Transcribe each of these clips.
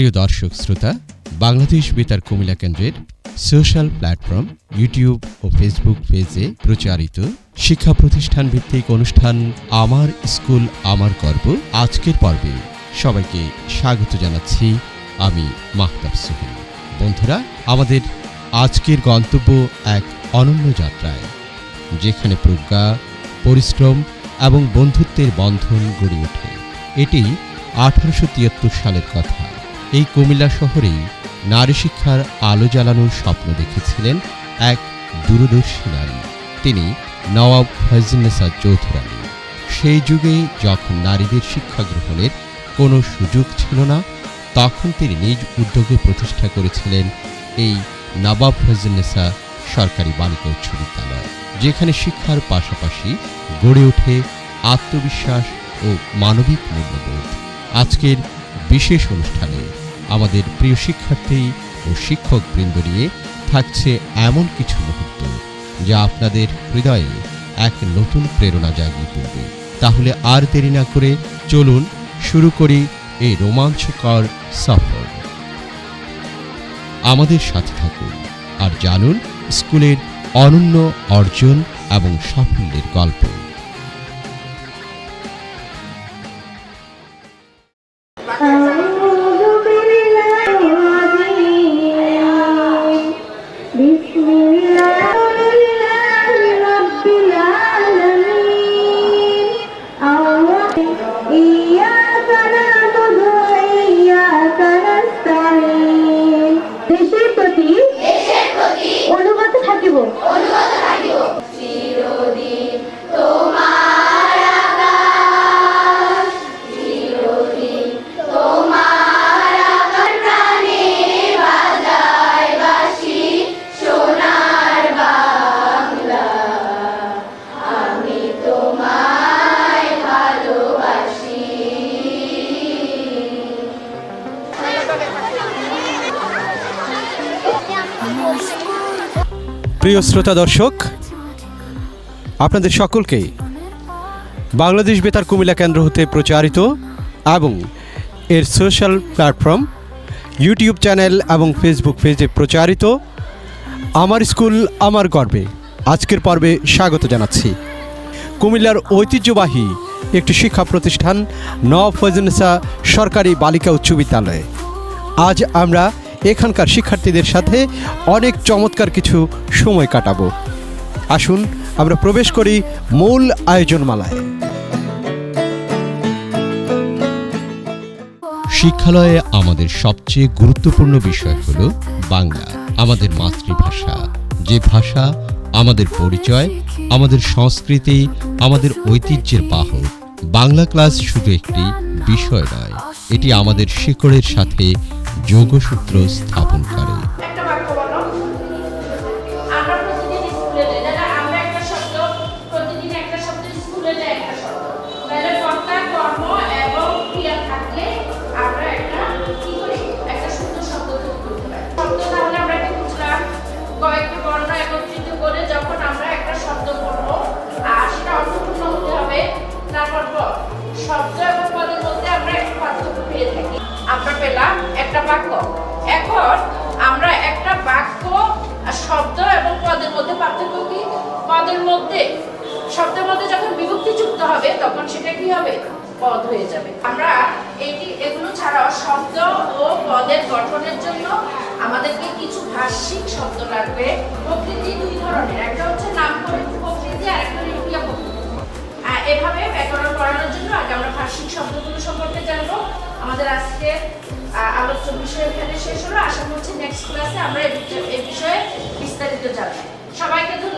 প্রিয় দর্শক শ্রোতা, বাংলাদেশ বেতার কুমিল্লা কেন্দ্রের সোশ্যাল প্ল্যাটফর্ম, ইউটিউব ও ফেসবুক পেজে প্রচারিত শিক্ষা প্রতিষ্ঠান ভিত্তিক অনুষ্ঠান আমার স্কুল, আমার গর্ব আজকের পর্বে সবাইকে স্বাগত জানাচ্ছি আমি মাহতাব সুহিন বন্ধুরা, আমাদের আজকের গন্তব্য এক অনন্য যাত্রায়, যেখানে প্রজ্ঞা, পরিশ্রম এবং বন্ধুত্বের বন্ধন গড়ে ওঠে। এটি আঠারোশো তিয়াত্তর সালের কথা। এই কুমিল্লা শহরেই নারী শিক্ষার আলো জ্বালানোর স্বপ্ন দেখেছিলেন এক দূরদর্শী নারী। তিনি নওয়াব ফয়জুন্নেসা চৌধুরানী। সেই যুগে যখন নারীদের শিক্ষা গ্রহণের কোনো সুযোগ ছিল না, তখন তিনি নিজ উদ্যোগে প্রতিষ্ঠা করেছিলেন এই নবাব ফয়জুন্নেসা সরকারি বালিকা উচ্চ বিদ্যালয়, যেখানে শিক্ষার পাশাপাশি গড়ে ওঠে আত্মবিশ্বাস ও মানবিক মূল্যবোধ। আজকের বিশেষ অনুষ্ঠানে আমাদের প্রিয় শিক্ষার্থী ও শিক্ষক বৃন্দ নিয়ে থাকছে এমন কিছু মুহূর্ত যা আপনাদের হৃদয়ে এক নতুন প্রেরণা জাগিয়ে তুলবে। তাহলে আর দেরি না করে চলুন শুরু করি এই রোমাঞ্চকর সফর। আমাদের সাথে থাকুন আর জানুন স্কুলের অনন্য অর্জন এবং সাফল্যের গল্প। প্রিয় শ্রোতা দর্শক, আপনাদের সকলকেই বাংলাদেশ বেতার কুমিল্লা কেন্দ্র হতে প্রচারিত এবং এর সোশ্যাল প্ল্যাটফর্ম ইউটিউব চ্যানেল এবং ফেসবুক পেজে প্রচারিত আমার স্কুল, আমার গর্বে আজকের পর্বে স্বাগত জানাচ্ছি। কুমিল্লার ঐতিহ্যবাহী একটি শিক্ষা প্রতিষ্ঠান নওয়াব সরকারি বালিকা উচ্চ বিদ্যালয়ে। আজ আমরা এখানকার শিক্ষার্থীদের সাথে অনেক চমৎকার কিছু সময় কাটাবো। আসুন, আমরা প্রবেশ করি মূল আয়োজনমালায়। শিক্ষালয়ে আমাদের সবচেয়ে গুরুত্বপূর্ণ বিষয় হল বাংলা, আমাদের মাতৃভাষা। যে ভাষা, আমাদের পরিচয়, আমাদের সংস্কৃতি, আমাদের ঐতিহ্যের বাহক। বাংলা ক্লাস শুধু একটি বিষয় নয়, এটি আমাদের শিকড়ের সাথে যোগসূত্র স্থাপন করে। এখন আমরা একটা বাক্য শব্দ এবং পদের মধ্যে পার্থক্য কি? পদের মধ্যে, শব্দের মধ্যে যখন বিভক্তি যুক্ত হবে, তখন সেটা কি হবে? পদ হয়ে যাবে। আমরা এটি, এগুলো ছাড়াও শব্দ ও পদের গঠনের জন্য আমাদেরকে কিছু ভাষিক শব্দ লাগবে। প্রকৃতি দুই ধরনের। একটা হচ্ছে নাম প্রকৃতি, আর একটা ক্রিয়া প্রকৃতি। এভাবে ব্যাকরণ পড়ানোর জন্য আগে আমরা ভাষিক শব্দগুলো সম্পর্কে জানব। আমাদের আজকে আলোচ্য বিষয় এখানে শেষ হলো। আশা করছি নেক্সট ক্লাসে আমরা এই বিষয়ে- বিস্তারিত জানব। সবাইকে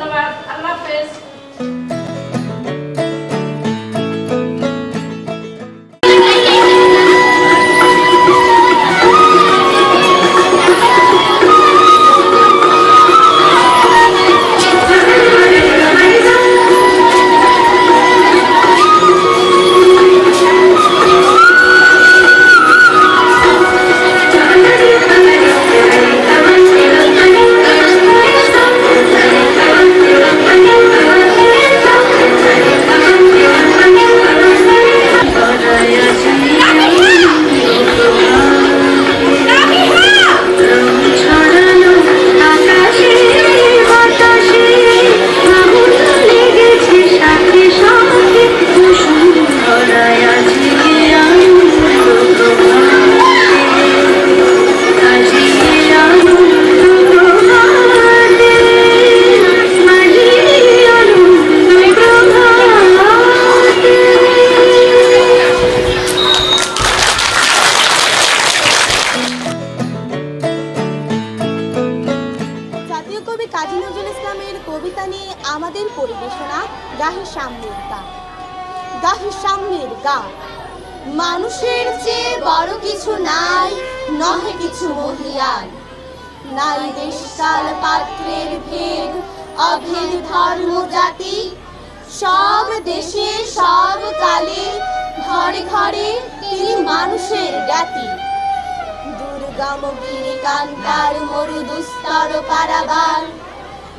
পারাবার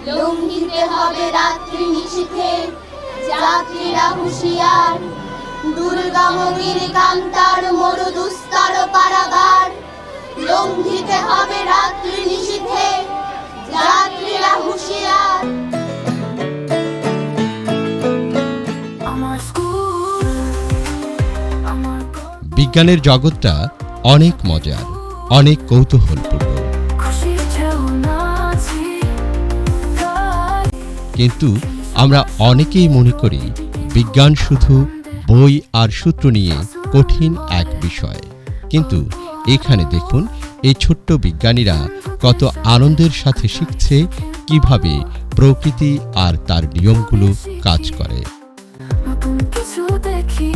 লঙ্ঘিতে হবে রাত্রি নিশীথে যাত্রীরা হুঁশিয়ার। দুর্গম কান্তার মরু দুস্তর পারাবার লঙ্ঘিতে হবে রাত্রি নিশীথে যাত্রীরা হুঁশিয়ার। বিজ্ঞানের জগৎটা অনেক মজার অনেক কৌতূহলপূর্ণ। কিন্তু আমরা অনেকেই মনে করি বিজ্ঞান শুধু বই আর সূত্র নিয়ে কঠিন এক বিষয়। কিন্তু এখানে দেখুন এই ছোট্ট বিজ্ঞানীরা কত আনন্দের সাথে শিখছে, কীভাবে প্রকৃতি আর তার নিয়মগুলো কাজ করে। দেখি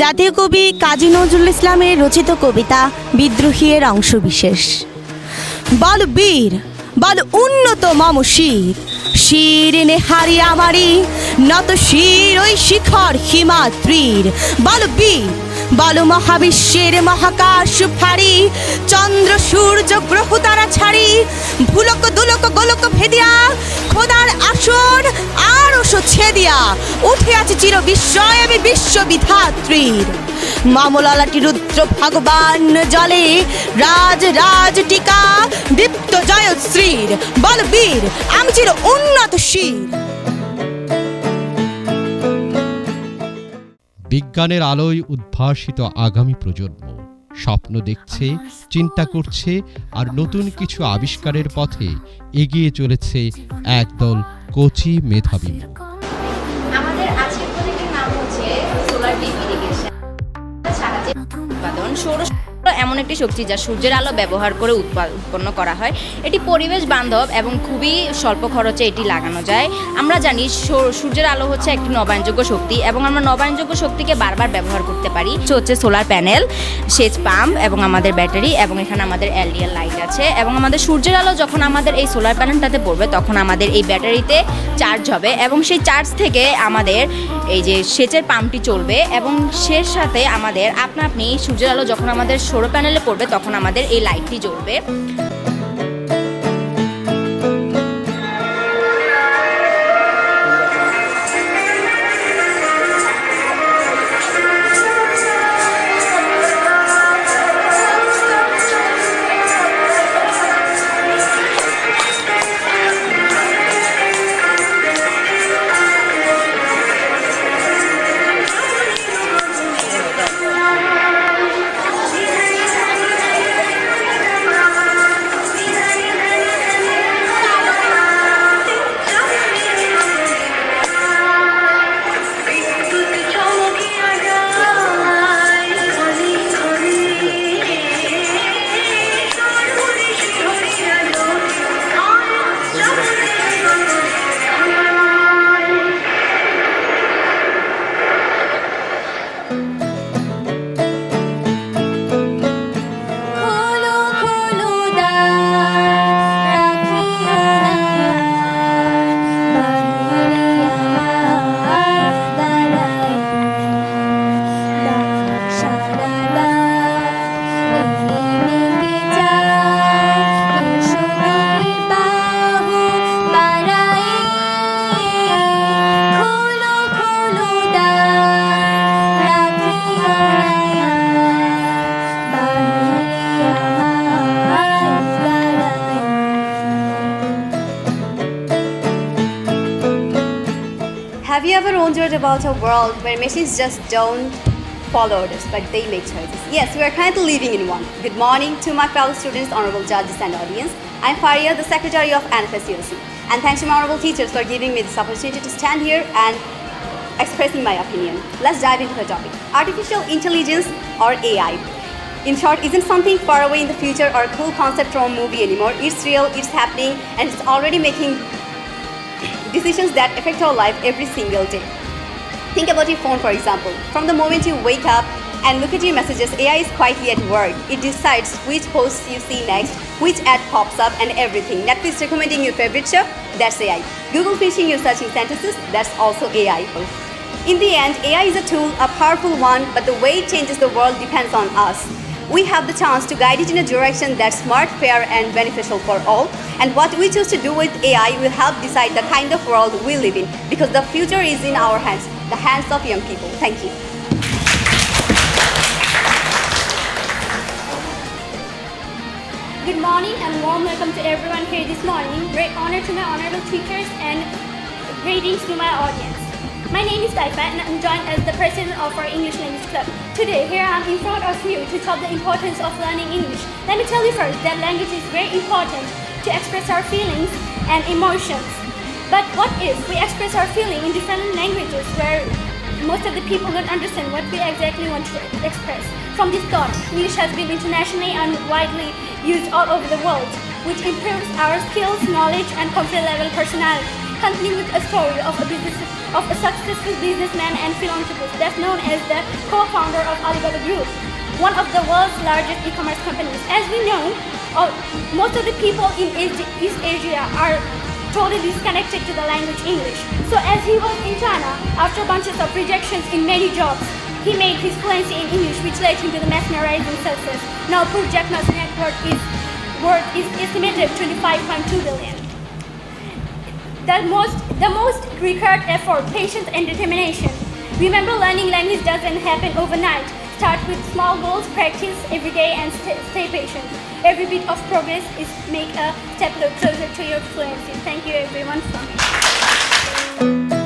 জাতীয় কবি কাজী নজরুল ইসলামের রচিত কবিতা বিদ্রোহী এর অংশবিশেষ। বল বীর, বল উন্নত মম শির শির নেহারি আমারি, নত শির ওই শিখর হিমাত্রীর বল বীর বল মহাবিশ্বের মহাকাশ ফাড়ি। চন্দ্র, সূর্য, গ্রহ তারা ছাড়ি। ভুলক, দুলক, গোলক ভেদিয়া, খোদার আসন আর ওসো ছেদিয়া। উঠে আছে চির বিস্ময়, আমি বিশ্ববিধাত্রীর। মামলালাটি রুদ্র ভগবান জলে, রাজ রাজ টিকা, দীপ্ত জয় শ্রীর বলবীর, আমি চির উন্নত শির। বিজ্ঞানের আলোয় উদ্ভাসিত আগামী প্রজন্ম। স্বপ্ন দেখছে, চিন্তা করছে আর নতুন কিছু আবিষ্কারের পথে এগিয়ে চলেছে একদল কচি মেধাবী। সৌর এমন একটি শক্তি যা সূর্যের আলো ব্যবহার করে উৎপা- উৎপন্ন করা হয়। এটি পরিবেশ বান্ধব এবং খুবই স্বল্প খরচে এটি লাগানো যায়। আমরা জানি সূর্যের আলো হচ্ছে একটি নবায়নযোগ্য শক্তি এবং আমরা নবায়নযোগ্য শক্তিকে বারবার ব্যবহার করতে পারি। হচ্ছে সোলার প্যানেল, সেচ পাম্প এবং আমাদের ব্যাটারি এবং এখানে আমাদের এলডিএল লাইট আছে এবং আমাদের সূর্যের আলো যখন আমাদের এই সোলার প্যানেলটাতে পড়বে তখন আমাদের এই ব্যাটারিতে চার্জ হবে এবং সেই চার্জ থেকে আমাদের এই যে সেচের পাম্পটি চলবে এবং সের সাথে আমাদের আপনা আপনি সূর্যের আলো যখন আমাদের সৌর প্যানেলে পড়বে তখন আমাদের এই লাইটটি জ্বলবে। About a world where machines just don't follow orders, but they make choices? Yes, we are currently living in one. Good morning to my fellow students, honorable judges, and audience. I'm Faria, the secretary of NFSUC, and thanks to my honorable teachers for giving me this opportunity to stand here and expressing my opinion. Let's dive into the topic. Artificial intelligence or AI. In short, isn't something far away in the future or a cool concept from a movie anymore. It's real, it's happening, and it's already making decisions that affect our life every single day. Think about your phone, for example. From the moment you wake up and look at your messages, AI is quietly at work. It decides which posts you see next, which ad pops up, and everything. Netflix recommending your favorite show, that's AI. Google finishing your searching sentences, that's also AI. In the end, AI is a tool, a powerful one, but the way it changes the world depends on us. We have the chance to guide it in a direction that's smart, fair, and beneficial for all. And what we choose to do with AI will help decide the kind of world we live in because the future is in our hands, the hands of young people. Thank you. Good morning and warm welcome to everyone here this morning. Great honor to my honorable teachers and greetings to my audience. My name is Taifa and I'm joined as the president of our English Language Club. Today, here I am in front of you to talk the importance of learning English. Let me tell you first that language is very important to express our feelings and emotions. But what if we express our feeling in different languages where most of the people don't understand what we exactly want to express. From this thought, English has been internationally and widely used all over the world, which improves our skills, knowledge, and confidence level personality. Continue with a story of a business of a successful businessman and philanthropist that's known as the co-founder of Alibaba Group, one of the world's largest e-commerce companies. As we know, uh, most of the people in East Asia are totally disconnected to the language English. So as he was in China, after bunches of rejections in many jobs, he made his fluency in English, which led him to the mesmerizing success. Now Jack Ma's net worth is worth is estimated 25.2 billion. The most the most required effort, patience and determination. Remember learning language doesn't happen overnight. Start with small goals, practice every day and stay, stay patient. Every bit of progress is make a step closer to your fluency. Thank you everyone for me.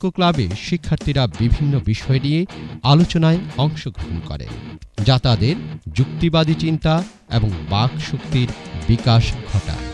বিতর্ক ক্লাবে শিক্ষার্থীরা বিভিন্ন বিষয় নিয়ে আলোচনায় অংশগ্রহণ করে। যা তাদের যুক্তিবাদী চিন্তা এবং বাক শক্তির বিকাশ ঘটায়।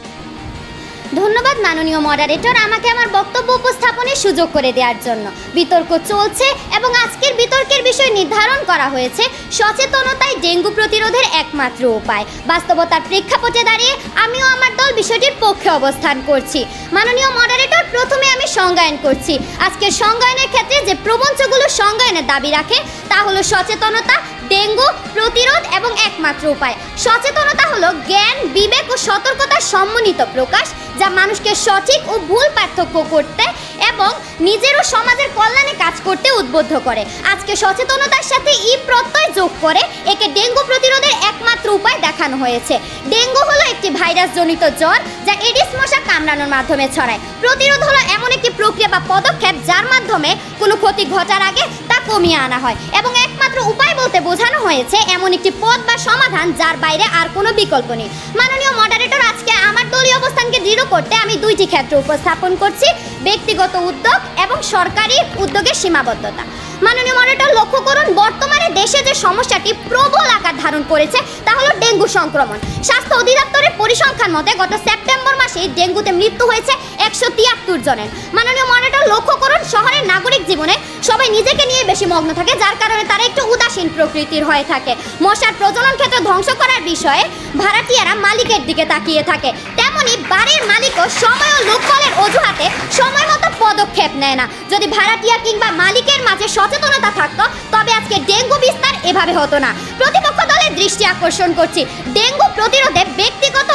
ধন্যবাদ মাননীয় মডারেটর আমাকে আমার বক্তব্য উপস্থাপনের সুযোগ করে দেওয়ার জন্য। বিতর্ক চলছে এবং আজকের বিতর্কের বিষয় নির্ধারণ করা হয়েছে। সচেতনতাই ডেঙ্গু প্রতিরোধের একমাত্র উপায়। বাস্তবতার প্রেক্ষাপটে দাঁড়িয়ে আমিও আমার দল বিষয়টির পক্ষে অবস্থান করছি। মাননীয় মডারেটর প্রথমে আমি সংজ্ঞায়ন করছি। আজকের সংজ্ঞায়নের ক্ষেত্রে যে প্রবঞ্চগুলো সংজ্ঞায়নের দাবি রাখে, তা হলো সচেতনতা, ডেঙ্গু প্রতিরোধ এবং একমাত্র উপায়। সচেতনতা হলো জ্ঞান, বিবেক ও সতর্কতার সম্মিলিত প্রকাশ। যা মানুষকে সঠিক ও ভুল পার্থক্য করতে এবং নিজের ও সমাজের কল্যাণে কাজ করতে উদ্বুদ্ধ করে। আজকে সচেতনতার সাথে ই প্রত্যয় যোগ করে একে ডেঙ্গু প্রতিরোধের একমাত্র উপায় দেখানো হয়েছে। ডেঙ্গু হলো একটি ভাইরাস জনিত জ্বর যা এডিস মশা কামড়ানোর মাধ্যমে ছড়ায়। প্রতিরোধ হলো এমন একটি প্রক্রিয়া বা পদক্ষেপ যার মাধ্যমে কোনো ক্ষতি ঘটার আগে তা কমিয়ে আনা হয় এবং একমাত্র উপায় বলতে বোঝানো হয়েছে এমন একটি পথ বা সমাধান যার বাইরে আর কোনো বিকল্প নেই। মাননীয় মডারেটর আজকে আমার দলীয় অবস্থানকে দৃঢ় করতে আমি দুইটি ক্ষেত্র উপস্থাপন করছি, ব্যক্তিগত উদ্যোগ এবং সরকারি উদ্যোগের সীমাবদ্ধতা। মাননীয় মডারেটর লক্ষ্য করুন, বর্তমানে দেশে যে সমস্যাটি প্রবল আকার ধারণ করেছে, তা হলো ডেঙ্গু সংক্রমণ। স্বাস্থ্য অধিদপ্তরের পরিসংখ্যান মতে গত সেপ্টেম্বর মাসে ডেঙ্গুতে মৃত্যু হয়েছে একশো তিয়াত্তর জনের। মাননীয় মডারেটর লক্ষ্য করুন, শহরের নাগরিক জীবনে সবাই নিজেকে নিয়ে বেশি মগ্ন থাকে, যার কারণে তারা একটু উদাসীন প্রকৃতির হয়ে থাকে। মশার প্রজনন ক্ষেত্র ধ্বংস করার বিষয়ে ভাড়াটিয়ারা মালিকের দিকে তাকিয়ে থাকে। তেমনি বাড়ির মালিকও সময় ও লোকবলের অজুহাতে সময় মতো পদক্ষেপ নেয় না। যদি ভাড়াটিয়া কিংবা মালিকের মাঝে সচেতনতা থাকতো, তবে আজকে ডেঙ্গু বিস্তার এভাবে হতো না। প্রতিপক্ষ দলের দৃষ্টি আকর্ষণ করছি। ডেঙ্গু প্রতিরোধে ব্যক্তিগত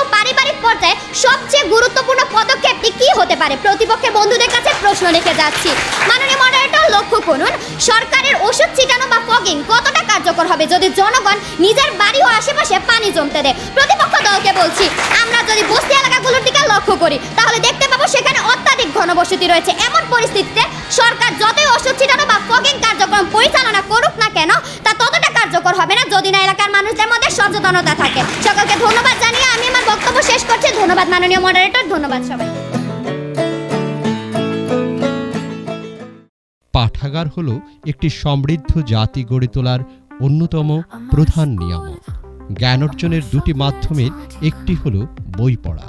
ও সবচেয়ে গুরুত্বপূর্ণ পদক্ষেপটি কি হতে পারে? প্রতিপক্ষের বন্ধুদের কাছে প্রশ্ন রেখে যাচ্ছি। মাননীয় মডারেটর লক্ষ্য করুন, সরকারের ওষুধ ছিটানো বা ফগিং কতটা কার্যকর হবে? যদি জনগণ নিজের বাড়ি ও আশেপাশে পানি জমতে দেয়, প্রতিপক্ষ দলকে বলছি, আমরা যদি বস্তি এলাকাগুলোর দিকে লক্ষ্য করি, তাহলে দেখতে পাবো সেখানে অত্যাধিক ঘনবসতি রয়েছে। এমন পরিস্থিতিতে সরকার যতই ওষুধ ছিটানো বা ফগিং কার্যক্রম পরিচালনা করুক না কেন, তা কার্যকর হবে না যদি না এলাকার মানুষদের মধ্যে সচেতনতা থাকে। সকলকে ধন্যবাদ জানিয়ে আমি আমার বক্তব্য শেষ করছি। ধন্যবাদ মাননীয় মডারেটর ধন্যবাদ সবাই পাঠাগার হল একটি সমৃদ্ধ জাতি গড়ে তোলার অন্যতম প্রধান নিয়ামক। জ্ঞান অর্জনের দুটি মাধ্যমের একটি হল বই পড়া।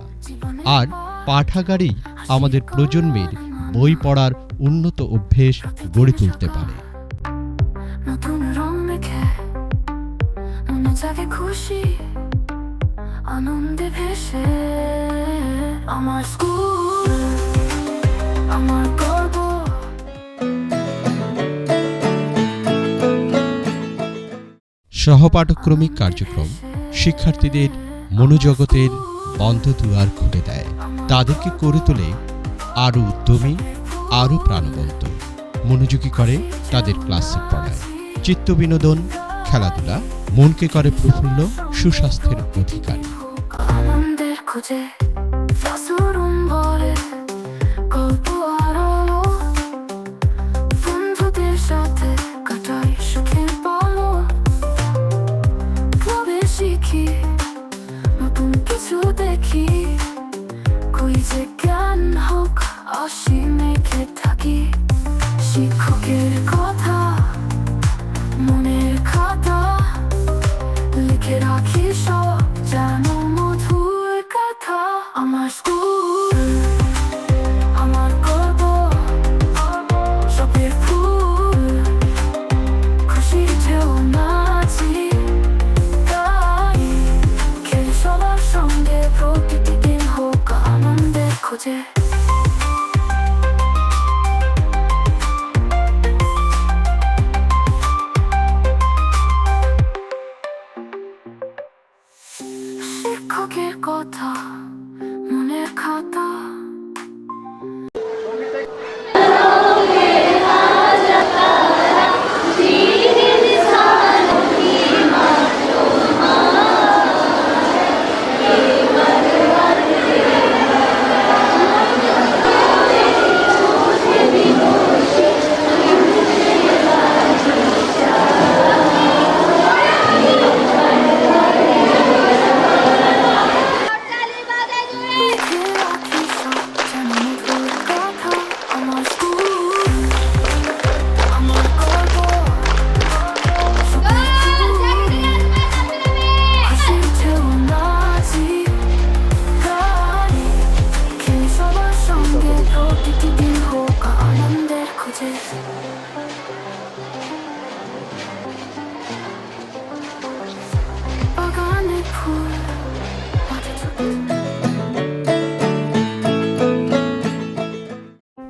আর পাঠাগারেই আমাদের প্রজন্মের বই পড়ার উন্নত অভ্যেস গড়ে তুলতে পারে। সহপাঠক্রমিক কার্যক্রম শিক্ষার্থীদের মনোজগতের বন্ধ দুয়ার খুলে দেয়। তাদেরকে করে তোলে আরও উদ্যমী আরও প্রাণবন্ত। মনোযোগী করে তাদের ক্লাসের পড়ায়। চিত্ত বিনোদন খেলাধুলা মনকে করে প্রফুল্ল সুস্বাস্থ্যের অধিকারী। দেখি। কই যে জ্ঞান হোক অসীম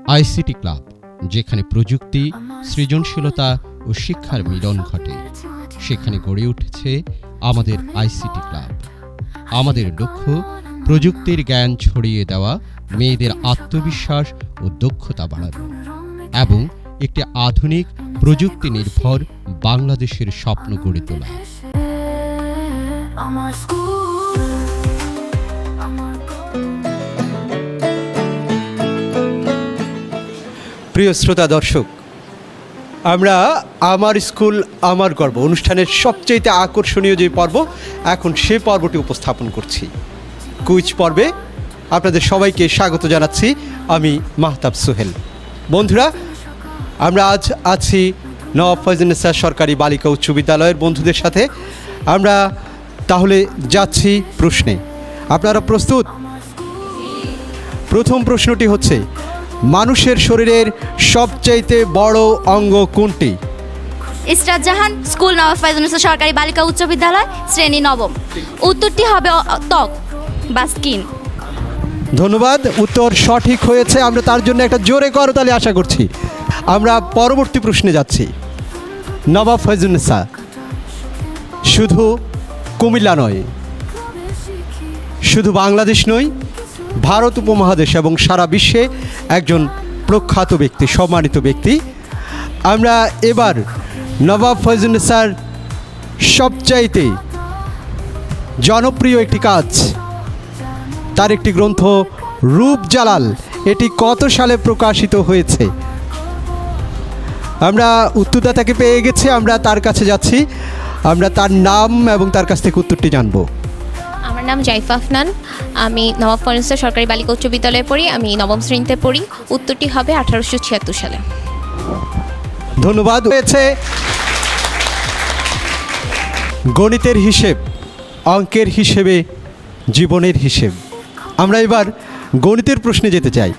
আইসিটি ক্লাব যেখানে প্রযুক্তি, সৃজনশীলতা ও শিক্ষার মিলন ঘটে। সেখানে গড়ে উঠেছে আমাদের আইসিটি ক্লাব আমাদের লক্ষ্য, প্রযুক্তির জ্ঞান ছড়িয়ে দেওয়া, মেয়েদের আত্মবিশ্বাস ও দক্ষতা বাড়ানো। এবং একটি আধুনিক প্রযুক্তি নির্ভর বাংলাদেশের স্বপ্ন গড়ে তোলা। প্রিয় শ্রোতা দর্শক, আমরা আমার স্কুল, আমার গর্ব অনুষ্ঠানের সবচেয়ে আকর্ষণীয় যে পর্ব, এখন সে পর্বটি উপস্থাপন করছি। কুইজ পর্বে আপনাদের সবাইকে স্বাগত জানাচ্ছি আমি মাহতাব সোহেল। বন্ধুরা, আমরা আজ আছি নবাব ফয়জুন্নেসা সরকারি বালিকা উচ্চ বিদ্যালয়ের বন্ধুদের সাথে। আমরা তাহলে যাচ্ছি প্রশ্নে। আপনারা প্রস্তুত? প্রথম প্রশ্নটি হচ্ছে মানুষের শরীরের সবচাইতে বড় অঙ্গ কোনটি? ইসরাত জাহান স্কুল নবাব সরকারি বালিকা উচ্চ বিদ্যালয় শ্রেণি নবম। উত্তরটি হবে ত্বক বা স্কিন। ধন্যবাদ উত্তর সঠিক হয়েছে আমরা তার জন্য একটা জোরে করতালি আশা করছি। আমরা পরবর্তী প্রশ্নে যাচ্ছি। নবাব ফয়জুন্নেসা শুধু কুমিল্লা নয়। শুধু বাংলাদেশ নয়, ভারত উপমহাদেশ এবং সারা বিশ্বে একজন প্রখ্যাত ব্যক্তি, সম্মানিত ব্যক্তি। আমরা এবার নবাব ফয়জুন্নেসার সবচাইতে জনপ্রিয় একটি কাজ। তার একটি গ্রন্থ, রূপ জালাল, এটি কত সালে প্রকাশিত হয়েছে? আমরা উত্তরদাতাকে পেয়ে গেছি, আমরা তার কাছে যাচ্ছি। আমরা তার নাম এবং তার কাছ থেকে উত্তরটি জানব। আমার নাম জাইফা আফনান। আমি নবাব ফরেন্সা সরকারি বালিকা উচ্চ বিদ্যালয়ে পড়ি। আমি নবম শ্রেণীতে পড়ি। উত্তরটি হবে আঠারোশো ছিয়াত্তর সালে। ধন্যবাদ। হয়েছে গণিতের হিসেব অঙ্কের হিসেবে জীবনের হিসেব। আমরা এবার গণিতের প্রশ্নে যেতে চাই।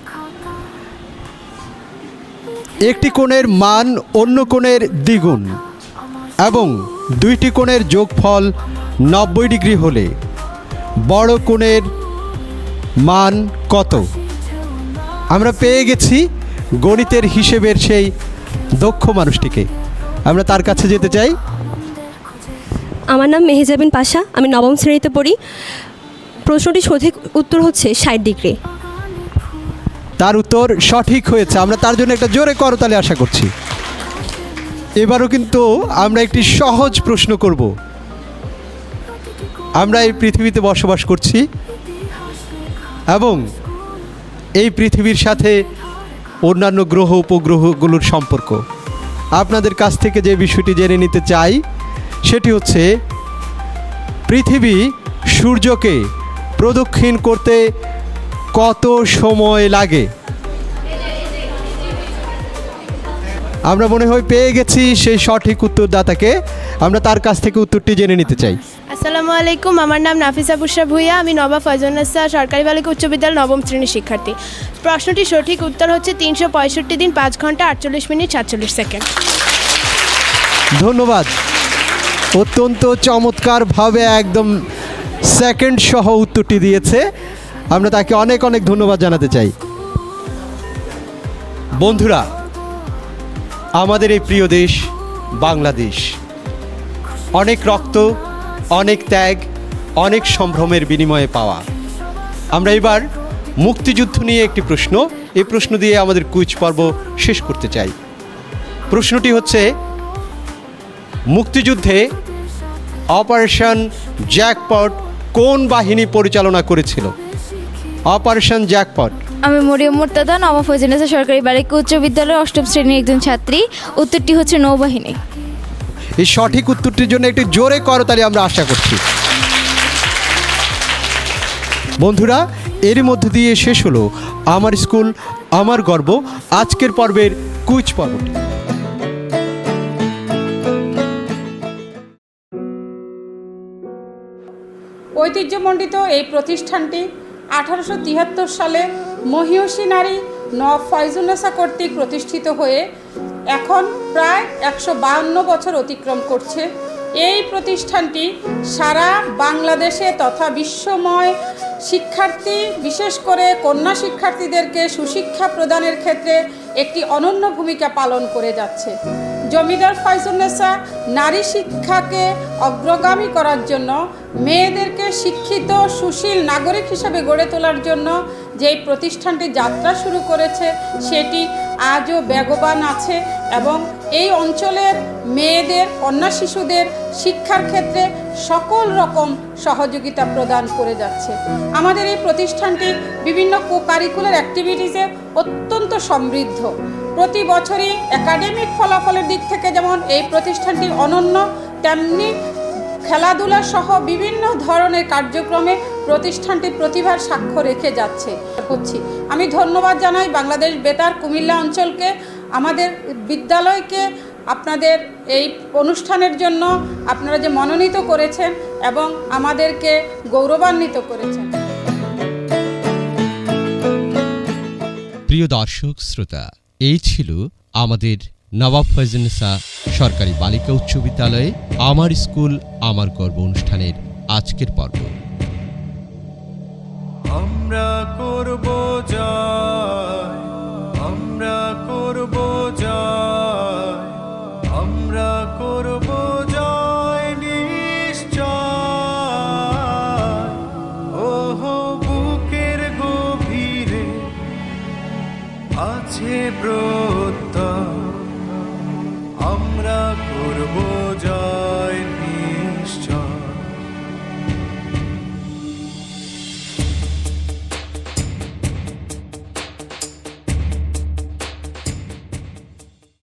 একটি কোণের মান অন্য কোণের দ্বিগুণ এবং দুইটি কোণের যোগফল নব্বই ডিগ্রি হলে বড় কোণের মান কত? আমরা পেয়ে গেছি গণিতের হিসেবের সেই দক্ষ মানুষটিকে। আমরা তার কাছে যেতে চাই। আমার নাম মেহেজাবিন পাশা আমি নবম শ্রেণীতে পড়ি। প্রশ্নটি সঠিক উত্তর হচ্ছে ষাট ডিগ্রি। তার উত্তর সঠিক হয়েছে। আমরা তার জন্য একটা জোরে করতালে আশা করছি। এবারও কিন্তু আমরা একটি সহজ প্রশ্ন করব। আমরা এই পৃথিবীতে বসবাস করছি এবং এই পৃথিবীর সাথে অন্যান্য গ্রহ উপগ্রহগুলোর সম্পর্ক। আপনাদের কাছ থেকে যে বিষয়টি জেনে নিতে চাই, সেটি হচ্ছে পৃথিবী সূর্যকে প্রদক্ষিণ করতে কত সময় লাগে? আমরা মনে হয় পেয়ে গেছি সেই সঠিক উত্তরদাতাকে। আমরা তার কাছ থেকে উত্তরটি জেনে নিতে চাই। আসসালামু আলাইকুম আমার নাম নাফিসা বুসরা ভুইয়া আমি নবাব ফয়জুন্নেসা সরকারি বালিকা উচ্চ বিদ্যালয় নবম শ্রেণির শিক্ষার্থী। প্রশ্নটির সঠিক উত্তর হচ্ছে তিনশো পঁয়ষট্টি দিন পাঁচ ঘণ্টা আটচল্লিশ মিনিট সাতচল্লিশ সেকেন্ড। ধন্যবাদ। অত্যন্ত চমৎকারভাবে একদম সেকেন্ড সহ উত্তরটি দিয়েছে। আমরা তাকে অনেক অনেক ধন্যবাদ জানাতে চাই। বন্ধুরা আমাদের এই প্রিয় দেশ, বাংলাদেশ। অনেক রক্ত, অনেক ত্যাগ, অনেক সম্ভ্রমের বিনিময়ে পাওয়া। আমরা এবার মুক্তিযুদ্ধ নিয়ে একটি প্রশ্ন, এই প্রশ্ন দিয়ে আমাদের কুইজ পর্ব শেষ করতে চাই। প্রশ্নটি হচ্ছে, মুক্তিযুদ্ধে অপারেশন জ্যাকপট কোন বাহিনী পরিচালনা করেছিল? Operation jackpot. আমি মরিয়ম মোর্তাদা নবাব ফজনেসা সরকারি বালিকা উচ্চ বিদ্যালয়ের অষ্টম শ্রেণির একজন ছাত্রী। উত্তরটি হচ্ছে নৌবাহিনী। এই সঠিক উত্তরটির জন্য একটি জোরে করতালি আমরা আশা করছি। বন্ধুরা এর মধ্যে দিয়ে শেষ হলো আমার স্কুল আমার গর্ব। আজকের পর্বের কুইজ পর্বটি ঐতিহ্যমণ্ডিত এই প্রতিষ্ঠানটি আঠারোশো তিয়াত্তর সালে মহিয়সী নারী নব ফয়জুন্নেসা কর্তৃক প্রতিষ্ঠিত হয়ে এখন প্রায় একশো বাহান্ন বছর অতিক্রম করছে। এই প্রতিষ্ঠানটি সারা বাংলাদেশে তথা বিশ্বময় শিক্ষার্থী, বিশেষ করে কন্যা শিক্ষার্থীদেরকে সুশিক্ষা প্রদানের ক্ষেত্রে একটি অনন্য ভূমিকা পালন করে যাচ্ছে। জমিদার ফয়জুন্নেসা নারী শিক্ষাকে অগ্রগামী করার জন্য, মেয়েদেরকে শিক্ষিত, সুশীল নাগরিক হিসেবে গড়ে তোলার জন্য যেই প্রতিষ্ঠানটি যাত্রা শুরু করেছে, সেটি আজও বেগবান আছে এবং এই অঞ্চলের মেয়েদের, কন্যা শিশুদের শিক্ষার ক্ষেত্রে সকল রকম সহযোগিতা প্রদান করে যাচ্ছে। আমাদের এই প্রতিষ্ঠানটি বিভিন্ন কো কারিকুলার অ্যাক্টিভিটিসে অত্যন্ত সমৃদ্ধ। প্রতি বছরই একাডেমিক ফলাফলের দিক থেকে যেমন এই প্রতিষ্ঠানটি অনন্য, তেমনি খেলাধুলা সহ বিভিন্ন ধরনের কার্যক্রমে প্রতিষ্ঠানটি প্রতিভার সাক্ষ্য রেখে যাচ্ছে। করছি। আমি ধন্যবাদ জানাই বাংলাদেশ বেতার কুমিল্লা অঞ্চলকে, আমাদের বিদ্যালয়কে, আপনাদের এই অনুষ্ঠানের জন্য আপনারা যে মনোনীত করেছেন এবং আমাদেরকে গৌরবান্বিত করেছেন। প্রিয় দর্শক, শ্রোতা এই ছিল আমাদের নবাব ফয়জনেসা সরকারি বালিকা উচ্চ বিদ্যালয়ে আমার স্কুল, আমার গর্ব অনুষ্ঠানের আজকের পর্ব। আমরা করব জয়